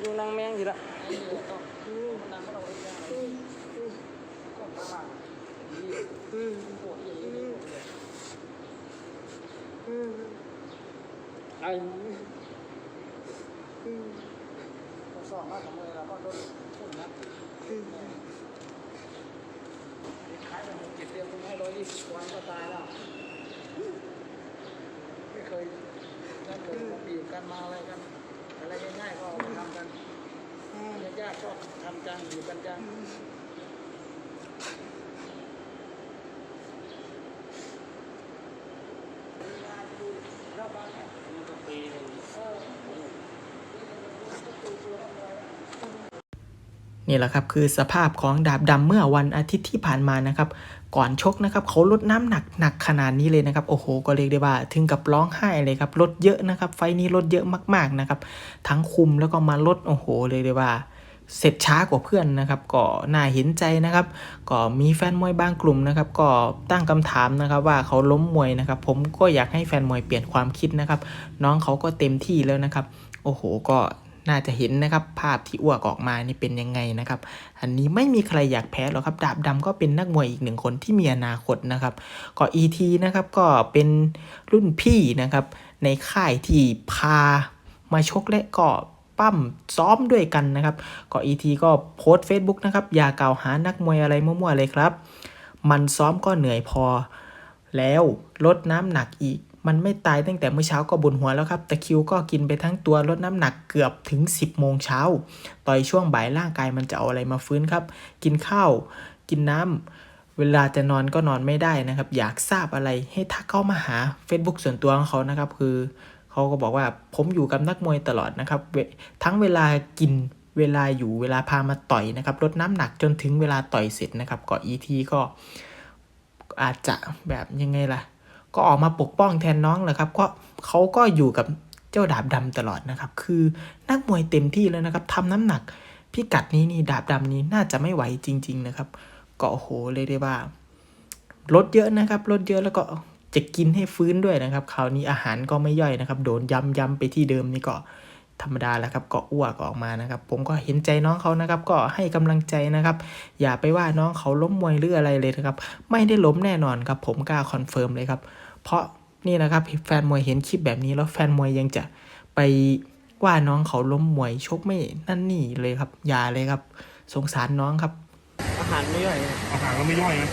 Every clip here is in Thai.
อยู่นั่งแมงสิละนี่ต้องนั่งก็เราเองได้ก็ประมาณนี้อืมปวดอย่างนี้อืมไอ้อืมก็สอบมากกับมือเราก็โดนพุ่งนะขายไปหกเจ็ดเดือนคุณให้ร้อยยี่สิบวันก็ตายแล้วไม่เคยนั่นเลยมาบีกันมาอะไรกัน อะไรง่ายๆก็เอามาทำกันอืมญาติๆก็ทำกันอยู่กันจัง มันก็ปีหนึ่ง นี่แหละครับคือสภาพของดาบดำเมื่อวันอาทิตย์ที่ผ่านมานะครับ ก่อนชกนะครับเขาลดน้ำหนักหนักขนาดนี้เลยนะครับโอ้โหก็เรียกได้ว่า ถึงกับร้องไห้เลยครับลดเยอะนะครับ ไฟนี้ลดเยอะมากๆนะครับ ทั้งคุมแล้วก็มาลดโอ้โหเรียกได้ว่าเสร็จช้ากว่าเพื่อนนะครับก็น่าเห็นใจนะครับ ก็มีแฟนมวยบางกลุ่มนะครับ ก็ตั้งคำถามนะครับว่าเขาล้มมวยนะครับ ผมก็อยากให้แฟนมวยเปลี่ยนความคิดนะครับ น้องเขาก็เต็มที่แล้วนะครับ โอ้โหก็ น่าจะเห็นนะครับ ภาพที่อ้วกออกมานี่เป็นยังไงนะครับ อันนี้ไม่มีใครอยากแพ้หรอกครับ ดาบดำก็เป็นนักมวยอีกหนึ่งคนที่มีอนาคตนะครับ ก็ ET นะครับก็เป็นรุ่นพี่นะครับ ในค่ายที่พามาชกและก็ปั้มซ้อมด้วยกันนะครับ ก็ ET ก็โพสต์ Facebook นะครับ อย่ากล่าวหานักมวยอะไรมั่วๆเลยครับ มันซ้อมก็เหนื่อยพอ แล้วลดน้ำหนักอีก มันไม่ตายตั้งแต่เมื่อเช้าก็บนหัวแล้วครับตะคิวก็กินไปทั้งตัวลดน้ำหนักเกือบถึง 10โมงเช้า ต่อยช่วงบ่ายร่างกายมันจะเอาอะไรมาฟื้นครับ กินข้าว กินน้ำเวลาจะนอนก็นอนไม่ได้นะครับ อยากทราบอะไรให้ทักเข้ามาหา Facebook ส่วนตัวของเขานะครับ คือเขาก็บอกว่าผมอยู่กับนักมวยตลอดนะครับ ทั้งเวลากินเวลาอยู่เวลาพามาต่อยนะครับลดน้ำหนักจนถึงเวลาต่อยเสร็จนะครับก็ ET ก็อาจจะแบบยังไงล่ะ ก็ออกมาปกป้องแทนน้องแหละครับก็เขาก็อยู่กับเจ้าดาบดำตลอดนะครับ คือนักมวยเต็มที่แล้วนะครับทำน้ำหนักพิกัดนี้นี่ดาบดำนี้น่าจะไม่ไหวจริง ๆ นะครับ ก็โอ้โหเลยได้ว่าลดเยอะนะครับลดเยอะแล้วก็จะกินให้ฟื้นด้วยนะครับ คราวนี้อาหารก็ไม่ย่อยนะครับ โดนย้ำยำไปที่เดิมนี่ก็ ธรรมดาแล้วครับก็อ้วกออกมานะครับ ผมก็เห็นใจน้องเขานะครับ ก็ให้กำลังใจนะครับ อย่าไปว่าน้องเขาล้มมวยหรืออะไรเลยนะครับ ไม่ได้ล้มแน่นอนครับ ผมกล้าคอนเฟิร์มเลยครับ เพราะนี่นะครับแฟนมวยเห็นคลิปแบบนี้แล้วแฟนมวยยังจะไปว่าน้องเขาล้มมวยชกไม่นั่นนี่เลยครับ อย่าเลยครับ สงสารน้องครับ อาหารไม่ย่อยอาหารเราไม่ย่อยนะ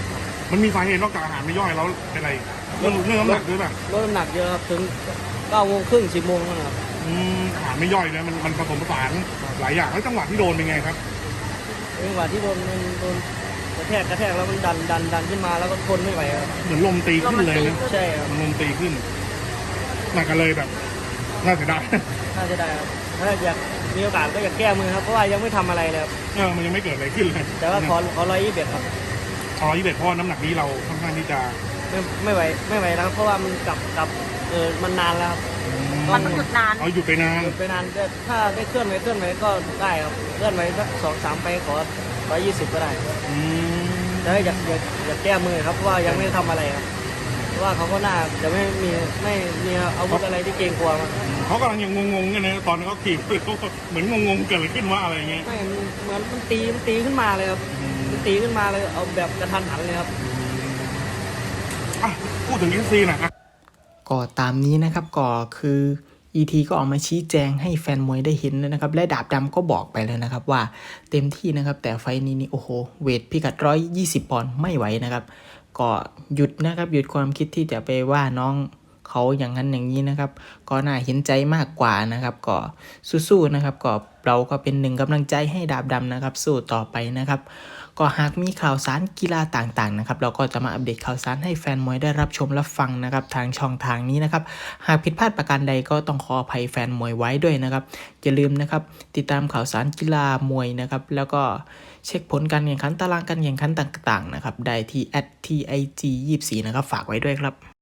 มันมีสาเหตุนอกจากอาหารไม่ย่อยแล้วเป็นอะไรอีกเรื่องเรื่องน้ำหนักด้วยป่ะลดน้ำหนักเยอะครับถึงเก้าโมงครึ่งสิบโมงนะครับ อืมอาหารไม่ย่อยนะมันมันผสมผสานหลายอย่างแล้วจังหวะที่โดนเป็นไงครับจังหวะที่โดนมันโดนกระแทกกระแทกแล้วมันดันดันดันขึ้นมาแล้วก็ทนไม่ไหวครับเหมือนลมตีขึ้นเลยนะใช่ครับลมตีขึ้นหนักกันเลยแบบน่าเสียดายน่าจะได้ครับถ้าอยากมีโอกาสก็อยากแก้มือครับเพราะว่ายังไม่ทำอะไรเลยครับเออมันยังไม่เกิดอะไรขึ้นเลยแต่ว่าขอขอร้อยยี่สิบครับพอยี่สิบเพราะน้ำหนักนี้เราค่อนข้างที่จะไม่ไม่ไหวไม่ไหวแล้วครับเพราะว่ามันกลับกลับเออมันนานแล้วครับอื มันต้องหยุดนาน เอาหยุดไปนานหยุดไปนานแต่ถ้าได้เคลื่อนไหวเคลื่อนไหวก็ได้ครับเคลื่อนไหวสักสองสามไปขอร้อยยี่สิบก็ได้อืมแต่ว่าอยากอยากอยากแก้มือครับเพราะว่ายังไม่ได้ทำอะไรครับเพราะว่าเขาก็น่าจะไม่มีไม่มีอาวุธอะไรที่เกรงกลัวมากเขากำลังยังงงๆกันนะตอนเขาขี่เขาเหมือนงงๆเกิดอะไรขึ้นว่าอะไรเงี้ย ไม่เหมือนมันตีมันตีขึ้นมาเลยครับมันตีขึ้นมาเลยเอาแบบกระทันหันเลยครับอะพูดถึงเอฟซีหน่อยอะ ก็ตามนี้นะครับก็คือ ET ก็ออกมาชี้แจงให้แฟนมวยได้เห็นแล้วนะครับ และดาบดำก็บอกไปแล้วนะครับว่าเต็มที่นะครับ แต่ไฟนี้นี่โอ้โหเวทพิกัดร้อยยี่สิบปอนด์ไม่ไหวนะครับ ก็หยุดนะครับหยุดความคิดที่จะไปว่าน้อง เขาอย่างนั้นอย่างนี้นะครับ ก็น่าเห็นใจมากกว่านะครับ ก็สู้ๆนะครับ ก็เราก็เป็นหนึ่งกำลังใจให้ดาบดำนะครับ สู้ต่อไปนะครับ ก็หากมีข่าวสารกีฬาต่างๆนะครับ เราก็จะมาอัปเดตข่าวสารให้แฟนมวยได้รับชมรับฟังนะครับ ทางช่องทางนี้นะครับ หากผิดพลาดประการใดก็ต้องขออภัยแฟนมวยไว้ด้วยนะครับ อย่าลืมนะครับ ติดตามข่าวสารกีฬามวยนะครับ แล้วก็เช็คผลการแข่งขันตารางการแข่งขันต่างๆนะครับ ได้ที่ @tig24 นะครับ ฝากไว้ด้วยครับ